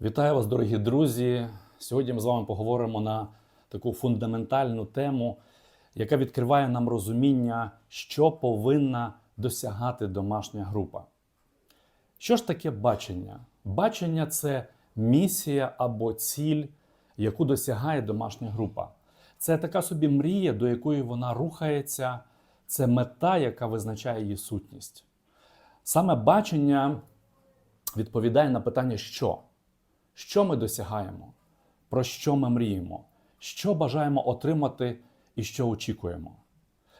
Вітаю вас, дорогі друзі. Сьогодні ми з вами поговоримо на таку фундаментальну тему, яка відкриває нам розуміння, що повинна досягати домашня група. Що ж таке бачення? Бачення це місія або ціль, яку досягає домашня група. Це така собі мрія, до якої вона рухається, це мета, яка визначає її сутність. Саме бачення відповідає на питання, що? Що ми досягаємо, про що ми мріємо, що бажаємо отримати і що очікуємо.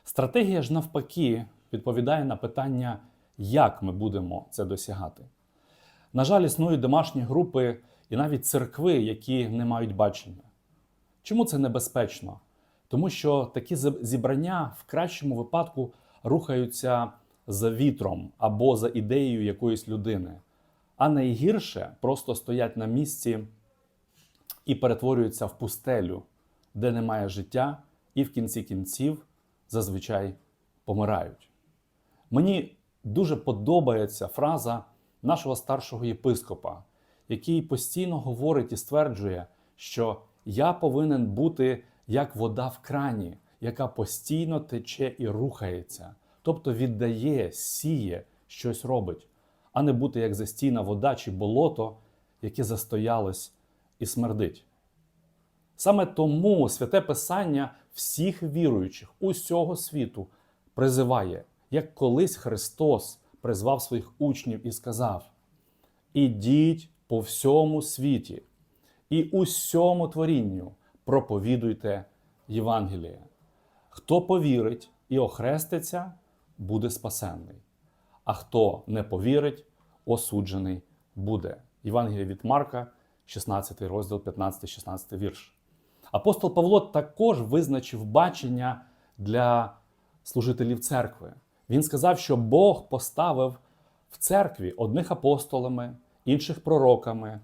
Стратегія ж навпаки відповідає на питання, як ми будемо це досягати. На жаль, існують домашні групи і навіть церкви, які не мають бачення. Чому це небезпечно? Тому що такі зібрання в кращому випадку рухаються за вітром або за ідеєю якоїсь людини, а найгірше просто стоять на місці і перетворюються в пустелю, де немає життя, і в кінці кінців зазвичай помирають. Мені дуже подобається фраза нашого старшого єпископа, який постійно говорить і стверджує, що я повинен бути як вода в крані, яка постійно тече і рухається, тобто віддає, сіє, щось робить, а не бути як застійна вода чи болото, яке застоялось і смердить. Саме тому святе Писання всіх віруючих усього світу призиває, як колись Христос призвав своїх учнів і сказав: Ідіть по всьому світі і усьому творінню проповідуйте Євангеліє. Хто повірить і охреститься, буде спасенний, а хто не повірить, осуджений буде. Євангеліє від Марка, 16 розділ, 15-16 вірш. Апостол Павло також визначив бачення для служителів церкви. Він сказав, що Бог поставив в церкві одних апостолами, інших пророками,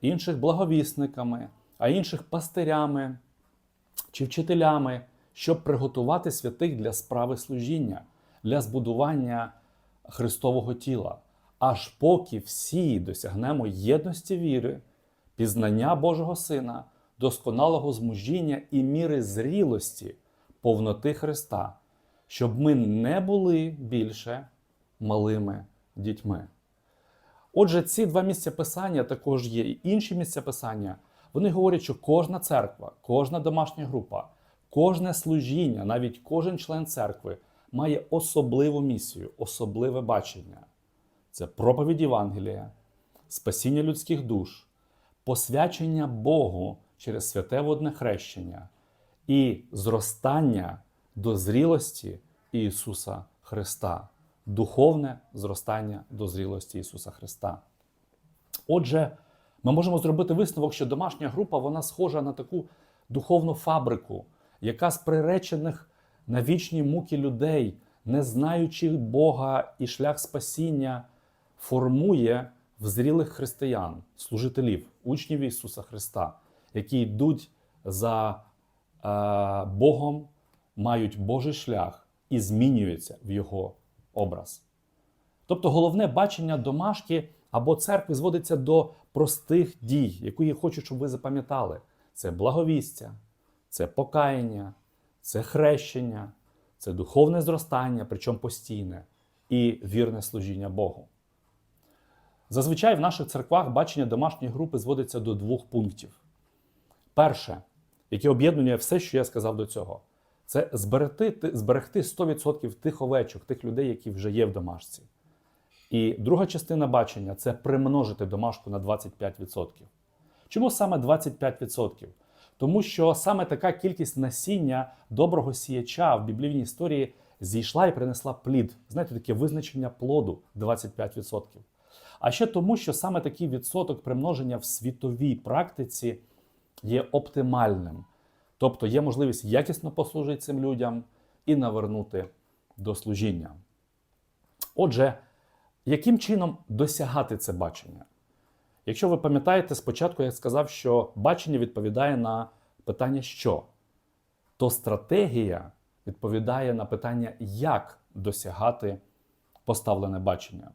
інших благовісниками, а інших пастирями чи вчителями, щоб приготувати святих для справи служіння, для збудування Христового тіла, аж поки всі досягнемо єдності віри, пізнання Божого Сина, досконалого змужіння і міри зрілості, повноти Христа, щоб ми не були більше малими дітьми. Отже, ці два місця писання також є і інші місця писання. Вони говорять, що кожна церква, кожна домашня група, кожне служіння, навіть кожен член церкви має особливу місію, особливе бачення. Це проповідь Євангелія, спасіння людських душ, посвячення Богу через святе водне хрещення і зростання до зрілості Ісуса Христа, духовне зростання до зрілості Ісуса Христа. Отже, ми можемо зробити висновок, що домашня група вона схожа на таку духовну фабрику, яка з приречених на вічні муки людей, не знаючих Бога і шлях спасіння, формує взрілих християн, служителів, учнів Ісуса Христа, які йдуть за е, Богом, мають Божий шлях і змінюються в Його образ. Тобто головне бачення домашки або церкви зводиться до простих дій, які я хочу, щоб ви запам'ятали: це благовістя, це покаяння, це хрещення, це духовне зростання, причому постійне, і вірне служіння Богу. Зазвичай в наших церквах бачення домашньої групи зводиться до двох пунктів. Перше, яке об'єднує все, що я сказав до цього, це зберегти, зберегти 100% тих овечок, тих людей, які вже є в домашці. І друга частина бачення це примножити домашку на 25%. Чому саме 25%? Тому що саме така кількість насіння доброго сіяча в біблійній історії зійшла і принесла плід. Знаєте, таке визначення плоду 25%. А ще тому, що саме такий відсоток примноження в світовій практиці є оптимальним. Тобто є можливість якісно послужити цим людям і навернути до служіння. Отже, яким чином досягати це бачення? Якщо ви пам'ятаєте, спочатку я сказав, що бачення відповідає на питання що, то стратегія відповідає на питання, як досягати поставлене бачення.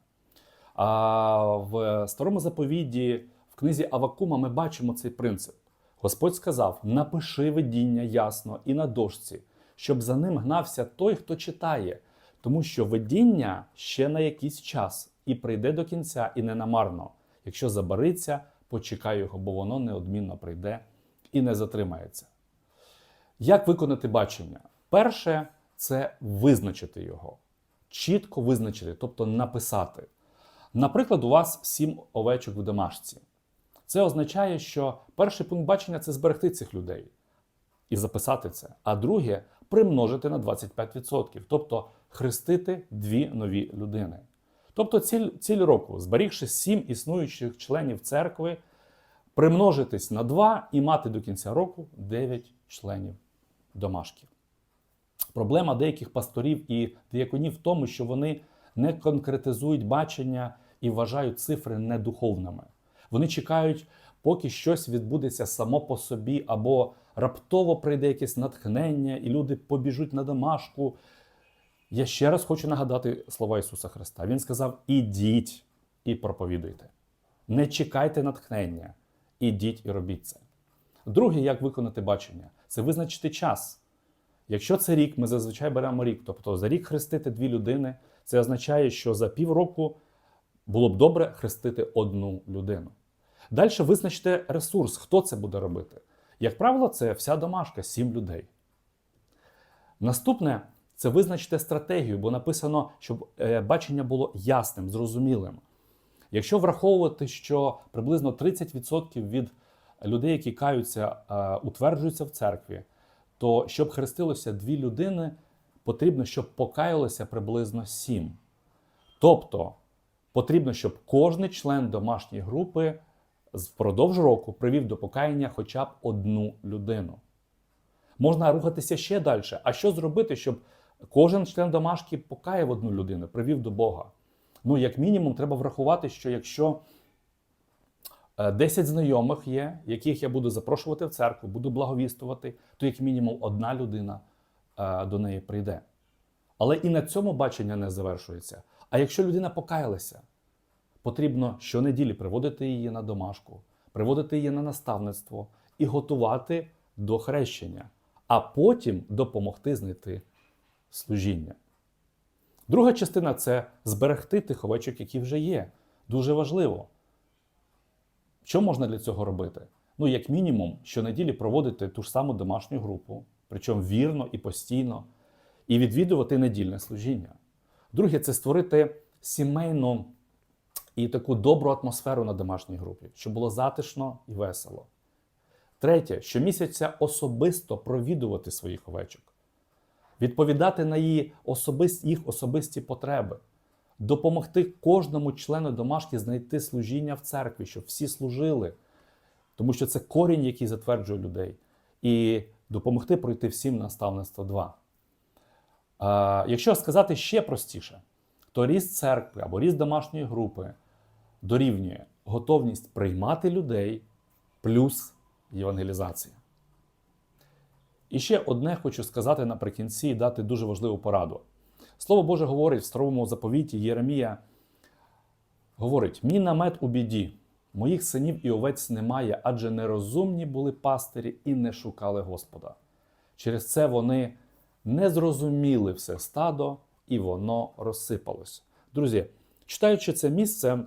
А в старому заповіді В книзі Авакума ми бачимо цей принцип. Господь сказав: напиши видіння ясно і на дошці, щоб за ним гнався той, хто читає, тому що видіння ще на якийсь час і прийде до кінця, і не намарно. Якщо забариться, почекай його, бо воно неодмінно прийде і не затримається. Як виконати бачення? Перше це визначити його, чітко визначити, тобто написати. Наприклад, у вас сім овечок в домашці. Це означає, що перший пункт бачення це зберегти цих людей і записати це. А друге примножити на 25%, тобто хрестити дві нові людини. Тобто ціль, ціль року, зберігши сім існуючих членів церкви, примножитись на 2 і мати до кінця року 9 членів домашків. Проблема деяких пасторів і дияконів в тому, що вони не конкретизують бачення і вважають цифри недуховними. Вони чекають, поки щось відбудеться само по собі, або раптово прийде якесь натхнення, і люди побіжуть на домашку. Я ще раз хочу нагадати слова Ісуса Христа. Він сказав: ідіть і проповідуйте. Не чекайте натхнення, ідіть і робіть це. Друге, як виконати бачення, це визначити час. Якщо це рік, ми зазвичай беремо рік, тобто за рік хрестити дві людини, це означає, що за півроку було б добре хрестити одну людину. Далі визначте ресурс, хто це буде робити. Як правило, це вся домашка, сім людей. Наступне це визначте стратегію, бо написано, щоб е, бачення було ясним, зрозумілим. Якщо враховувати, що приблизно 30% від людей, які каються, е, утверджуються в церкві, то щоб хрестилося дві людини, потрібно, щоб покаялося приблизно сім. Тобто потрібно, щоб кожен член домашньої групи впродовж року привів до покаяння хоча б одну людину. Можна рухатися ще далі. А що зробити, щоб кожен член домашки покаяв одну людину, привів до Бога? Ну, як мінімум, треба врахувати, що якщо е, 10 знайомих є, яких я буду запрошувати в церкву, буду благовістувати, то як мінімум одна людина е, до неї прийде. Але і на цьому бачення не завершується. А якщо людина покаялася, потрібно щонеділі приводити її на домашку, приводити її на наставництво і готувати до хрещення, а потім допомогти знайти служіння. Друга частина це зберегти тих овечок, які вже є. Дуже важливо. Що можна для цього робити? Ну, як мінімум, щонеділі проводити ту ж саму домашню групу, причому вірно і постійно, і відвідувати недільне служіння. Друге, це створити сімейну і таку добру атмосферу на домашній групі, щоб було затишно і весело. Третє, щомісяця особисто провідувати своїх овечок, відповідати на її особисті, їх особисті потреби, допомогти кожному члену домашки знайти служіння в церкві, щоб всі служили, тому що це корінь, який затверджує людей, і допомогти пройти всім наставництво 2. А, Якщо сказати ще простіше, то ріст церкви або ріст домашньої групи дорівнює готовність приймати людей плюс євангелізація. І ще одне хочу сказати наприкінці і дати дуже важливу пораду. Слово Боже говорить в старому заповіті Єремія говорить: мій намет у біді, моїх синів і овець немає, адже нерозумні були пастирі і не шукали Господа. Через це вони не зрозуміли все стадо, і воно розсипалось. Друзі, читаючи це місце,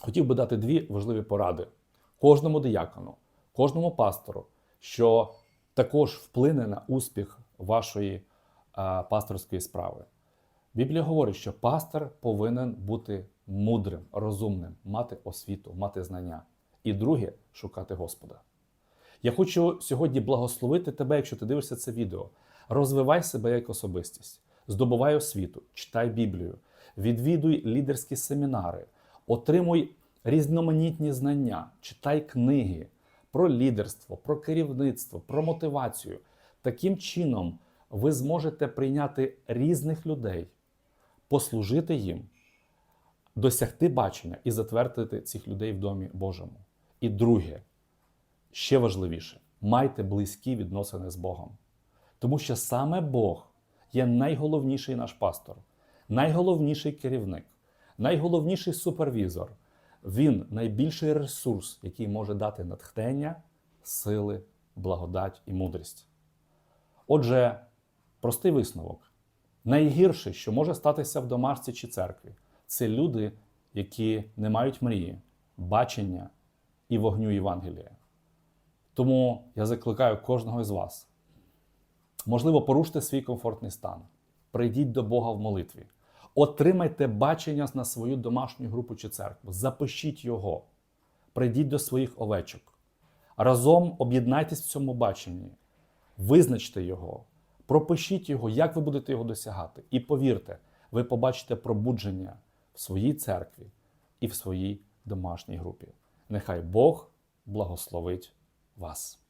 хотів би дати дві важливі поради кожному диякону, кожному пастору, що також вплине на успіх вашої пасторської справи. Біблія говорить, що пастор повинен бути мудрим, розумним, мати освіту, мати знання. І друге шукати Господа. Я хочу сьогодні благословити тебе, якщо ти дивишся це відео. Розвивай себе як особистість, здобувай освіту, читай Біблію, відвідуй лідерські семінари, отримуй різноманітні знання, читай книги про лідерство, про керівництво, про мотивацію. Таким чином ви зможете прийняти різних людей, послужити їм, досягти бачення і затвердити цих людей в домі Божому. І друге, ще важливіше, майте близькі відносини з Богом. Тому що саме Бог є найголовніший наш пастор, найголовніший керівник, найголовніший супервізор, Він найбільший ресурс, який може дати натхнення, сили, благодать і мудрість. Отже, простий висновок. Найгірше, що може статися в домашці чи церкві, це люди, які не мають мрії, бачення і вогню Євангелія. Тому я закликаю кожного із вас. Можливо, поруште свій комфортний стан. Прийдіть до Бога в молитві. Отримайте бачення на свою домашню групу чи церкву. Запишіть його. Прийдіть до своїх овечок. Разом об'єднайтесь в цьому баченні, визначте його, пропишіть його, як ви будете його досягати. І повірте, ви побачите пробудження в своїй церкві і в своїй домашній групі. Нехай Бог благословить вас.